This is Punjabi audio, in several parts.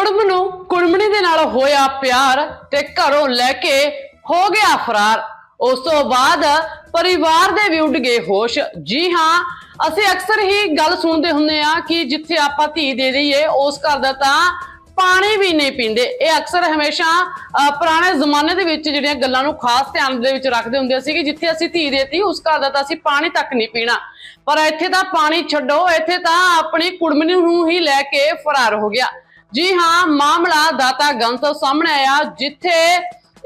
ਕੁੜਮ ਨੂੰ ਕੁੜਮਣੀ ਦੇ ਨਾਲ ਹੋਇਆ ਪਿਆਰ ਤੇ ਘਰੋਂ ਲੈ ਕੇ ਹੋ ਗਿਆ ਫਰਾਰ। ਉਸ ਤੋਂ ਬਾਅਦ ਪਰਿਵਾਰ ਦੇ ਵੀ ਉੱਡ ਗਏ ਹੋਸ਼। ਜੀ ਹਾਂ ਅਸੀਂ ਅਕਸਰ ਹੀ ਗੱਲ ਸੁਣਦੇ ਹੁੰਦੇ ਆ ਕਿ ਜਿੱਥੇ ਆਪਾਂ ਧੀ ਦੇ ਦਈਏ ਉਸ ਘਰ ਦਾ ਤਾਂ ਪਾਣੀ ਵੀ ਨਹੀਂ ਪੀਂਦੇ। ਇਹ ਅਕਸਰ ਹਮੇਸ਼ਾ ਅਹ, ਪੁਰਾਣੇ ਜ਼ਮਾਨੇ ਦੇ ਵਿੱਚ ਜਿਹੜੀਆਂ ਗੱਲਾਂ ਨੂੰ ਖਾਸ ਧਿਆਨ ਦੇ ਵਿੱਚ ਰੱਖਦੇ ਹੁੰਦੇ ਸੀ ਕਿ ਜਿੱਥੇ ਅਸੀਂ ਧੀ ਦੇਤੀ ਉਸ ਘਰ ਦਾ ਤਾਂ ਅਸੀਂ ਪਾਣੀ ਤੱਕ ਨਹੀਂ ਪੀਣਾ। ਪਰ ਇੱਥੇ ਤਾਂ ਪਾਣੀ ਛੱਡੋ ਇੱਥੇ ਤਾਂ ਆਪਣੀ ਕੁੜਮਣੀ ਨੂੰ ਹੀ ਲੈ ਕੇ ਫਰਾਰ ਹੋ ਗਿਆ। ਜੀ ਹਾਂ ਮਾਮਲਾ ਦਾਤਾ ਗੰਜ ਤੋਂ ਸਾਹਮਣੇ ਆਇਆ, ਜਿੱਥੇ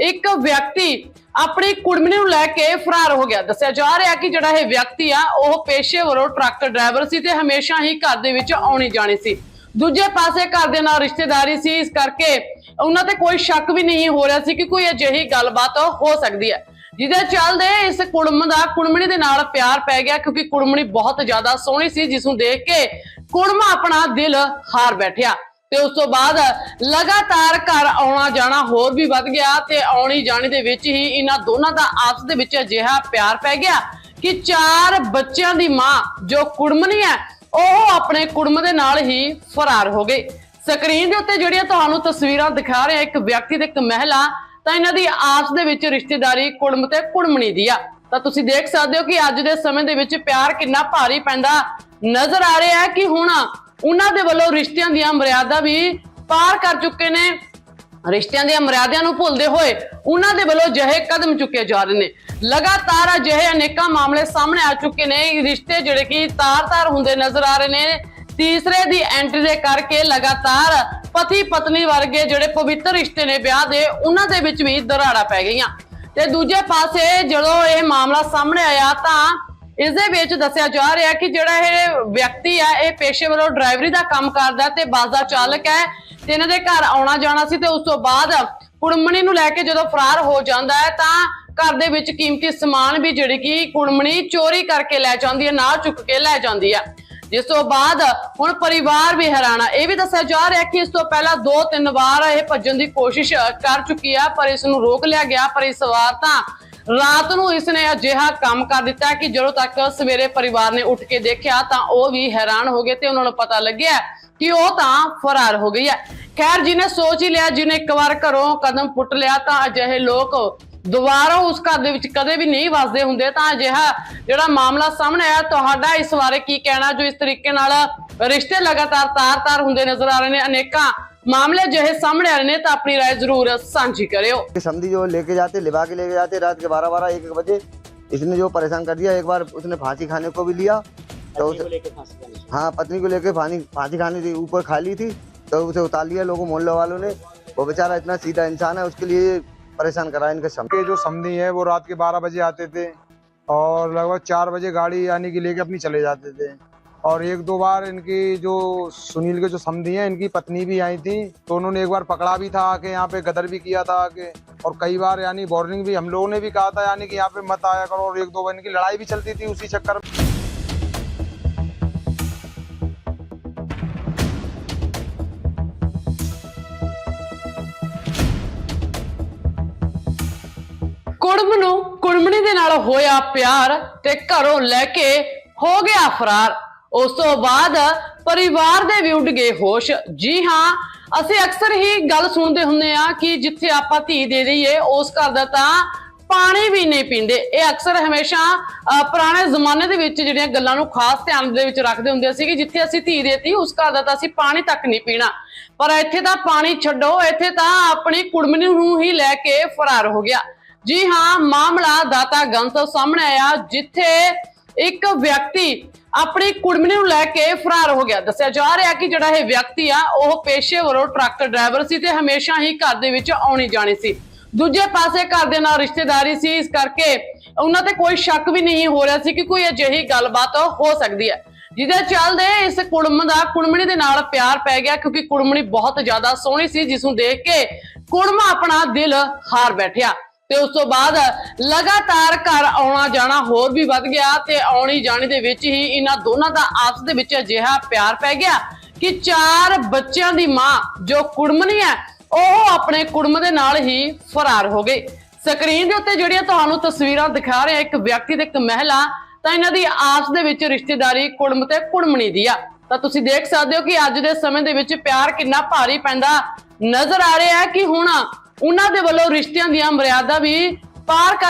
ਇੱਕ ਵਿਅਕਤੀ ਆਪਣੀ ਕੁੜਮਣੀ ਨੂੰ ਲੈ ਕੇ ਫਰਾਰ ਹੋ ਗਿਆ। ਦੱਸਿਆ ਜਾ ਰਿਹਾ ਕਿ ਜਿਹੜਾ ਇਹ ਵਿਅਕਤੀ ਆ, ਉਹ ਪੇਸ਼ੇਵਰੋਂ ਟਰੱਕ ਡਰਾਈਵਰ ਸੀ ਤੇ ਹਮੇਸ਼ਾ ਹੀ ਘਰ ਦੇ ਵਿੱਚ ਆਉਣੀ ਜਾਣੀ ਸੀ। ਦੂਜੇ ਪਾਸੇ ਘਰ ਦੇ ਨਾਲ ਰਿਸ਼ਤੇਦਾਰੀ ਸੀ, ਇਸ ਕਰਕੇ ਉਹਨਾਂ ਤੇ ਕੋਈ ਸ਼ੱਕ ਵੀ ਨਹੀਂ ਹੋ ਰਿਹਾ ਸੀ ਕਿ ਕੋਈ ਅਜਿਹੀ ਗੱਲਬਾਤ ਹੋ ਸਕਦੀ ਹੈ। ਜਿਹਦੇ ਚੱਲਦੇ ਇਸ ਕੁੜਮ ਦਾ, ਕੁੜਮਣੀ ਦੇ ਨਾਲ ਪਿਆਰ ਪੈ ਗਿਆ ਕਿਉਂਕਿ ਕੁੜਮਣੀ ਬਹੁਤ ਜ਼ਿਆਦਾ ਸੋਹਣੀ ਸੀ, ਜਿਸ ਨੂੰ ਦੇਖ ਕੇ ਕੁੜਮ ਆਪਣਾ ਦਿਲ ਹਾਰ ਬੈਠਿਆ। ਤੇ ਉਸ ਤੋਂ ਬਾਅਦ ਲਗਾਤਾਰ ਘਰ ਆਉਣਾ ਜਾਣਾ ਹੋਰ ਵੀ ਵੱਧ ਗਿਆ ਤੇ ਆਉਣੀ ਜਾਣੀ ਦੇ ਵਿੱਚ ਹੀ ਇਹਨਾਂ ਦੋਨਾਂ ਦਾ ਆਪਸ ਦੇ ਵਿੱਚ ਅਜਿਹਾ ਪਿਆਰ ਪੈ ਗਿਆ ਕਿ ਚਾਰ ਬੱਚਿਆਂ ਦੀ ਮਾਂ ਜੋ ਕੁੜਮਣੀ ਹੈ, ਉਹ ਆਪਣੇ ਕੁੜਮ ਦੇ ਨਾਲ ਹੀ ਫਰਾਰ ਹੋ ਗਏ ਸਕਰੀਨ ਦੇ ਉੱਤੇ ਜਿਹੜੀਆਂ ਤੁਹਾਨੂੰ ਤਸਵੀਰਾਂ ਦਿਖਾ ਰਹੇ ਇੱਕ ਵਿਅਕਤੀ ਤੇ ਇੱਕ ਮਹਿਲਾ, ਤਾਂ ਇਹਨਾਂ ਦੀ ਆਪਸ ਦੇ ਵਿੱਚ ਰਿਸ਼ਤੇਦਾਰੀ ਕੁੜਮ ਤੇ ਕੁੜਮਣੀ ਦੀ ਆ। ਤਾਂ ਤੁਸੀਂ ਦੇਖ ਸਕਦੇ ਹੋ ਕਿ ਅੱਜ ਦੇ ਸਮੇਂ ਦੇ ਵਿੱਚ ਪਿਆਰ ਕਿੰਨਾ ਭਾਰੀ ਪੈਂਦਾ ਨਜ਼ਰ ਆ ਰਿਹਾ ਹੈ ਕਿ ਹੁਣ ਉਹਨਾਂ ਦੇ ਵੱਲੋਂ ਰਿਸ਼ਤਿਆਂ ਦੀਆਂ ਮਰਿਆਦਾ ਵੀ ਪਾਰ ਕਰ ਚੁੱਕੇ ਨੇ। ਰਿਸ਼ਤਿਆਂ ਦੀਆਂ ਮਰਿਆਦਿਆਂ ਨੂੰ ਭੁੱਲਦੇ ਹੋਏ ਉਹਨਾਂ ਦੇ ਵੱਲੋਂ ਜਿਹੇ ਕਦਮ ਚੁੱਕੇ ਜਾ ਰਹੇ ਨੇ। ਲਗਾਤਾਰ ਅਜਿਹੇ ਅਨੇਕਾਂ ਮਾਮਲੇ ਸਾਹਮਣੇ ਆ ਚੁੱਕੇ ਨੇ। ਰਿਸ਼ਤੇ ਜਿਹੜੇ ਕਿ ਤਾਰ-ਤਾਰ ਹੁੰਦੇ ਨਜ਼ਰ ਆ ਰਹੇ ਨੇ। ਤੀਸਰੇ ਦੀ ਐਂਟਰੀ ਦੇ ਕਰਕੇ ਲਗਾਤਾਰ ਪਤੀ ਪਤਨੀ ਵਰਗੇ ਜਿਹੜੇ ਪਵਿੱਤਰ ਰਿਸ਼ਤੇ ਨੇ ਵਿਆਹ ਦੇ, ਉਹਨਾਂ ਦੇ ਵਿੱਚ ਵੀ ਦਰਾੜਾ ਪੈ ਗਈਆਂ। ਤੇ ਦੂਜੇ ਪਾਸੇ ਜਦੋਂ ਇਹ ਮਾਮਲਾ ਸਾਹਮਣੇ ਆਇਆ ਤਾਂ ਇਸ ਦੇ ਵਿੱਚ ਦੱਸਿਆ ਜਾ ਰਿਹਾ ਕਿ ਜਿਹੜਾ ਇਹ ਵਿਅਕਤੀ ਹੈ ਇਹ ਪੇਸ਼ੇ ਵੱਲੋਂ ਡਰਾਈਵਰੀ ਦਾ ਕੰਮ ਕਰਦਾ ਤੇ ਬੱਸ ਦਾ ਚਾਲਕ ਹੈ ਤੇ ਇਹਨਾਂ ਦੇ ਘਰ ਆਉਣਾ ਜਾਣਾ ਸੀ ਤੇ ਉਸ ਤੋਂ ਬਾਅਦ ਕੁੜਮਣੀ ਨੂੰ ਲੈ ਕੇ ਜਦੋਂ ਫਰਾਰ ਹੋ ਜਾਂਦਾ ਹੈ ਤਾਂ ਘਰ ਦੇ ਵਿੱਚ ਕੀਮਤੀ ਸਮਾਨ ਵੀ ਜਿਹੜੀ ਕਿ ਕੁੜਮਣੀ ਚੋਰੀ ਕਰਕੇ ਲੈ ਜਾਂਦੀ ਹੈ, ਨਾਲ ਚੁੱਕ ਕੇ ਲੈ ਜਾਂਦੀ ਹੈ। ਜਿਸ ਤੋਂ ਬਾਅਦ ਹੁਣ ਪਰਿਵਾਰ ਵੀ ਹੈਰਾਨਾ ਇਹ ਵੀ ਦੱਸਿਆ ਜਾ ਰਿਹਾ ਕਿ ਇਸ ਤੋਂ ਪਹਿਲਾਂ ਦੋ ਤਿੰਨ ਵਾਰ ਇਹ ਭੱਜਣ ਦੀ ਕੋਸ਼ਿਸ਼ ਕਰ ਚੁੱਕੀ ਆ, ਪਰ ਇਸ ਨੂੰ ਰੋਕ ਲਿਆ ਗਿਆ, ਪਰ ਇਸ ਵਾਰ ਤਾਂ ਰਾਤ ਨੂੰ ਇਸ ਨੇ ਅਜਿਹਾ ਕੰਮ ਕਰ ਦਿੱਤਾ ਕਿ ਜਦੋਂ ਤੱਕ ਸਵੇਰੇ ਪਰਿਵਾਰ ਨੇ ਉੱਠ ਕੇ ਦੇਖਿਆ ਤਾਂ ਉਹ ਵੀ ਹੈਰਾਨ ਹੋ ਗਏ ਤੇ ਉਹਨਾਂ ਨੂੰ ਪਤਾ ਲੱਗਿਆ ਕਿ ਉਹ ਤਾਂ ਫਰਾਰ ਹੋ ਗਈ ਹੈ। ਖੈਰ, ਜਿਹਨੇ ਸੋਚ ਹੀ ਲਿਆ, ਜਿਹਨੇ ਇੱਕ ਵਾਰ ਘਰੋਂ ਕਦਮ ਪੁੱਟ ਲਿਆ ਤਾਂ ਅਜਿਹੇ ਲੋਕ ਦੁਬਾਰਾ ਉਸ ਘਰ ਦੇ ਵਿੱਚ ਕਦੇ ਵੀ ਨਹੀਂ ਵਸਦੇ ਹੁੰਦੇ। ਤਾਂ ਅਜਿਹਾ ਜਿਹੜਾ ਮਾਮਲਾ ਸਾਹਮਣੇ ਆਇਆ, ਤੁਹਾਡਾ ਇਸ ਬਾਰੇ ਕੀ ਕਹਿਣਾ? ਜੋ ਇਸ ਤਰੀਕੇ ਨਾਲ ਰਿਸ਼ਤੇ ਲਗਾਤਾਰ ਤਾਰ-ਤਾਰ ਹੁੰਦੇ ਨਜ਼ਰ ਆ ਰਹੇ ਨੇ, ਅਨੇਕਾਂ मामले जो है सामने आ रहे तो अपनी राय ज़रूर साझी करो। समझी जो लेके जाते लिबा के लेके जाते रात के बारह बारह एक बजे इसने जो परेशान कर दिया एक बार उसने फांसी खाने को भी लिया तो उसे हाँ पत्नी को लेके फांसी खाने थी ऊपर खाली थी तो उसे उतार लिया लोगों मोहल्ले वालों ने। वो बेचारा इतना सीधा इंसान है उसके लिए परेशान करा इनका समझ जो समी है वो रात के बारह बजे आते थे और लगभग चार बजे गाड़ी आने के लेके अपनी चले जाते थे। और एक दो बार इनकी जो सुनील के जो समधी हैं इनकी पत्नी भी आई थी तो उन्होंने एक बार पकड़ा भी था आके यहाँ पे गदर भी किया था आके और कई बार यानी वार्निंग भी हम लोगों ने भी कहा था यानी कि यहाँ पे मत आया करो और एक दो बार इनकी लड़ाई भी चलती थी उसी चक्कर में ਕੁੜਮ ਨੂੰ ਕੁੜਮਣੀ ਦੇ ਨਾਲ ਹੋਇਆ ਪਿਆਰ ਤੇ ਘਰੋਂ ਲੈ ਕੇ ਹੋ ਗਿਆ ਫਰਾਰ ਉਸ ਤੋਂ ਬਾਅਦ ਪਰਿਵਾਰ ਦੇ ਵੀ ਉੱਡ ਗਏ ਹੋਸ਼। ਜੀ ਹਾਂ, ਅਸੀਂ ਅਕਸਰ ਹੀ ਗੱਲ ਸੁਣਦੇ ਹੁੰਦੇ ਆ ਕਿ ਜਿੱਥੇ ਆਪਾਂ ਧੀ ਦੇ ਦਈਏ ਉਸ ਘਰ ਦਾ ਤਾਂ ਪਾਣੀ ਵੀ ਨਹੀਂ ਪੀਂਦੇ। ਇਹ ਅਕਸਰ ਹਮੇਸ਼ਾ ਪੁਰਾਣੇ ਜ਼ਮਾਨੇ ਦੇ ਵਿੱਚ ਜਿਹੜੀਆਂ ਗੱਲਾਂ ਨੂੰ ਖਾਸ ਧਿਆਨ ਦੇ ਵਿੱਚ ਰੱਖਦੇ ਹੁੰਦੇ ਸੀ ਕਿ ਜਿੱਥੇ ਅਸੀਂ ਧੀ ਦੇਤੀ ਉਸ ਘਰ ਦਾ ਤਾਂ ਅਸੀਂ ਪਾਣੀ ਤੱਕ ਨਹੀਂ ਪੀਣਾ। ਪਰ ਇੱਥੇ ਤਾਂ ਪਾਣੀ ਛੱਡੋ, ਇੱਥੇ ਤਾਂ ਆਪਣੀ ਕੁੜਮਣੀ ਨੂੰ ਹੀ ਲੈ ਕੇ ਫਰਾਰ ਹੋ ਗਿਆ। ਜੀ ਹਾਂ, ਮਾਮਲਾ ਦਾਤਾ ਗੰਜ ਤੋਂ ਸਾਹਮਣੇ ਆਇਆ, ਜਿੱਥੇ ਇੱਕ ਵਿਅਕਤੀ ਆਪਣੀ ਕੁੜਮਣੀ ਨੂੰ ਲੈ ਕੇ ਫਰਾਰ ਹੋ ਗਿਆ। ਦੱਸਿਆ ਜਾ ਰਿਹਾ ਕਿ ਜਿਹੜਾ ਇਹ ਵਿਅਕਤੀ ਆ, ਉਹ ਪੇਸ਼ੇਵਰੋਂ ਟਰੱਕ ਡਰਾਈਵਰ ਸੀ ਤੇ ਹਮੇਸ਼ਾ ਹੀ ਘਰ ਦੇ ਵਿੱਚ ਆਉਣੀ ਜਾਣੀ ਸੀ। ਦੂਜੇ ਪਾਸੇ ਘਰ ਦੇ ਨਾਲ ਰਿਸ਼ਤੇਦਾਰੀ ਸੀ, ਇਸ ਕਰਕੇ ਉਹਨਾਂ ਤੇ ਕੋਈ ਸ਼ੱਕ ਵੀ ਨਹੀਂ ਹੋ ਰਿਹਾ ਸੀ ਕਿ ਕੋਈ ਅਜਿਹੀ ਗੱਲਬਾਤ ਹੋ ਸਕਦੀ ਹੈ। ਜਿਹਦੇ ਚੱਲਦੇ ਇਸ ਕੁੜਮ ਦਾ, ਕੁੜਮਣੀ ਦੇ ਨਾਲ ਪਿਆਰ ਪੈ ਗਿਆ ਕਿਉਂਕਿ ਕੁੜਮਣੀ ਬਹੁਤ ਜ਼ਿਆਦਾ ਸੋਹਣੀ ਸੀ, ਜਿਸ ਨੂੰ ਦੇਖ ਕੇ ਕੁੜਮ ਆਪਣਾ ਦਿਲ ਹਾਰ ਬੈਠਿਆ। ਤੇ ਉਸ ਤੋਂ ਬਾਅਦ ਲਗਾਤਾਰ ਘਰ ਆਉਣਾ ਜਾਣਾ ਹੋਰ ਵੀ ਵੱਧ ਗਿਆ ਤੇ ਆਉਣੀ ਜਾਣੀ ਦੇ ਵਿੱਚ ਹੀ ਇਹਨਾਂ ਦੋਨਾਂ ਦਾ ਆਪਸ ਦੇ ਵਿੱਚ ਅਜਿਹਾ ਪਿਆਰ ਪੈ ਗਿਆ ਕਿ ਚਾਰ ਬੱਚਿਆਂ ਦੀ ਮਾਂ ਜੋ ਕੁੜਮਣੀ ਹੈ, ਉਹ ਆਪਣੇ ਕੁੜਮ ਦੇ ਨਾਲ ਹੀ ਫਰਾਰ ਹੋ ਗਏ ਸਕਰੀਨ ਦੇ ਉੱਤੇ ਜਿਹੜੀਆਂ ਤੁਹਾਨੂੰ ਤਸਵੀਰਾਂ ਦਿਖਾ ਰਹੇ ਇੱਕ ਵਿਅਕਤੀ ਤੇ ਇੱਕ ਮਹਿਲਾ, ਤਾਂ ਇਹਨਾਂ ਦੀ ਆਪਸ ਦੇ ਵਿੱਚ ਰਿਸ਼ਤੇਦਾਰੀ ਕੁੜਮ ਤੇ ਕੁੜਮਣੀ ਦੀ ਆ। ਤਾਂ ਤੁਸੀਂ ਦੇਖ ਸਕਦੇ ਹੋ ਕਿ ਅੱਜ ਦੇ ਸਮੇਂ ਦੇ ਵਿੱਚ ਪਿਆਰ ਕਿੰਨਾ ਭਾਰੀ ਪੈਂਦਾ ਨਜ਼ਰ ਆ ਰਿਹਾ ਹੈ ਕਿ ਹੁਣ ਉਹਨਾਂ ਦੇ ਵੱਲੋਂ ਰਿਸ਼ਤਿਆਂ ਦੀਆਂ ਮਰਿਆਦਾ ਵੀ ਪਾਰ ਕਰ